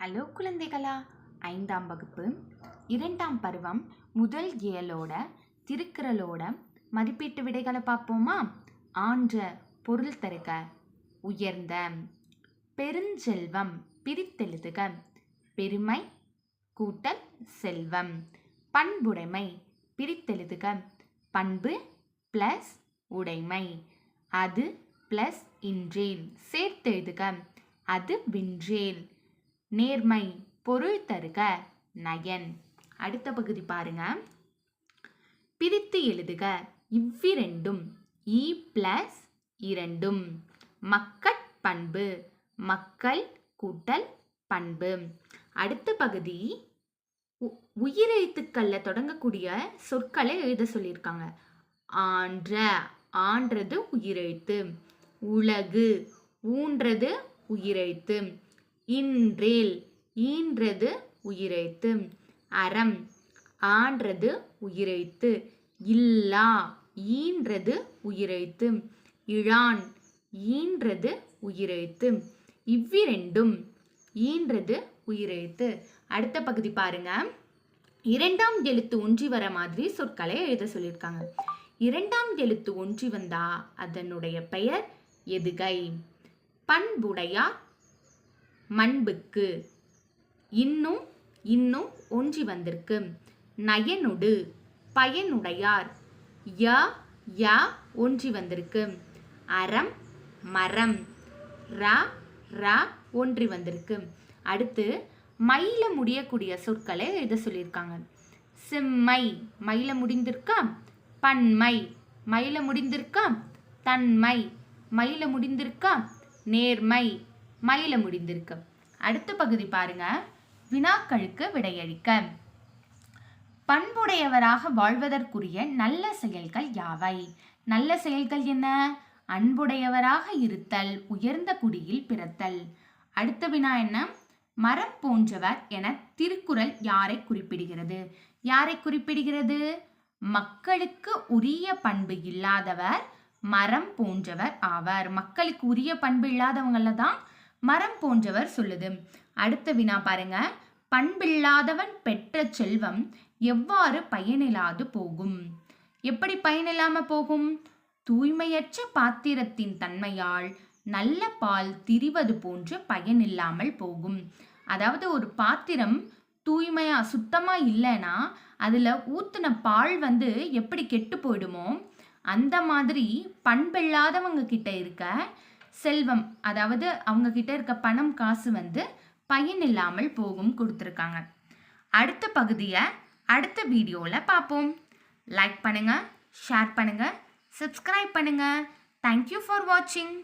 Hello குழந்தைகளா ஐந்தாம் வகுப்பு இரண்டாம் பருவம் முதல் இயலோட திருக்குறளோட மதிப்பீட்டு விடைகளை பார்ப்போமா? ஆன்ற பொருள் தருக. உயர்ந்த பெருஞ்செல்வம் பிரித்தெழுதுக. பெருமை கூட்டல் செல்வம். பண்புடைமை பிரித்தெழுதுக. பண்பு ப்ளஸ் உடைமை. அது ப்ளஸ் இன்றேன். சேர்த்தெழுதுக. அது வின்றேன். நேர்மை பொருள் தருக நயன். அடுத்த பகுதி பாருங்க. பிரித்து எழுதுக இவ்விரண்டும் இ பிளஸ் இரண்டும். மக்கட் பண்பு மக்கள் கூட்டல் பண்பு. அடுத்த பகுதி உ- தொடங்கக்கூடிய சொற்களை எழுத சொல்லியிருக்காங்க. ஆன்ற ஆன்றது உயிரெழுத்து உலகு ஊன்றது உயிரெழுத்து இன்றேல் ஈன்றது உயிரெழுத்து அறம் ஆன்றது உயிரெழுத்து இல்லா ஈன்றது உயிரெழுத்து இழான் ஈன்றது உயிரெழுத்து இவ்விரண்டும் ஈன்றது உயிரெழுத்து அடுத்த பகுதி பாருங்க. இரண்டாம் எழுத்து ஒன்றி வர மாதிரி சொற்களை எழுத சொல்லியிருக்காங்க. இரண்டாம் எழுத்து ஒன்றி வந்தா அதனுடைய பெயர் எதுகை? பண்புடையார் மண்புக்கு. இன்னும் இன்னும் ஒன்றி வந்திருக்கு. நயனுடு பயனுடையார். ய ய ஒன்றி வந்திருக்கு. அறம் மரம். ர ர ஒன்றி வந்திருக்கு. அடுத்து மயில முடியக்கூடிய சொற்களை எழுத சொல்லியிருக்காங்க. செம்மை மயில முடிந்திருக்கா? பன்மை. மயில முடிந்திருக்கா? தன்மை. மயில முடிந்திருக்கா? நேர்மை. மயில முடிந்திருக்கு. அடுத்த பகுதி பாருங்க. வினாக்களுக்கு விடையளிக்க. பண்புடையவராக வாழ்வதற்குரிய நல்ல செயல்கள் யாவை? நல்ல செயல்கள் என்ன? அன்புடையவராக இருத்தல் உயர்ந்த குடியில் பிறத்தல். அடுத்த வினா என்ன? மரம் போன்றவர் என திருக்குறள் யாரை குறிப்பிடுகிறது? யாரை குறிப்பிடுகிறது? மக்களுக்கு உரிய பண்பு இல்லாதவர் மரம் போன்றவர் ஆவார். மக்களுக்கு உரிய பண்பு இல்லாதவங்கள தான் மரம் போன்றவர் சொல்லுது. அடுத்த வினா பாருங்க. பண்பில்லாதவன் பெற்ற செல்வம் எவ்வாறு பயனில்லாது போகும்? எப்படி பயனில்லாம போகும்? தூய்மையற்ற பாத்திரத்தின் தன்மையால் நல்ல பால் திரிவது போன்று பயனில்லாமல் போகும். அதாவது ஒரு பாத்திரம் தூய்மையா சுத்தமா இல்லைன்னா அதுல ஊத்துன பால் வந்து எப்படி கெட்டு போயிடுமோ அந்த மாதிரி பண்பில்லாதவங்க கிட்ட இருக்க செல்வம் அதாவது அவங்க கிட்ட இருக்க பணம் காசு வந்து பயன் இல்லாமல் போகும் கொடுத்துருக்காங்க. அடுத்த பகுதியை அடுத்த வீடியோவில் பார்ப்போம் லைக் பண்ணுங்கள் ஷேர் பண்ணுங்கள் சப்ஸ்கிரைப் பண்ணுங்கள் தேங்க்யூ ஃபார் வாட்சிங்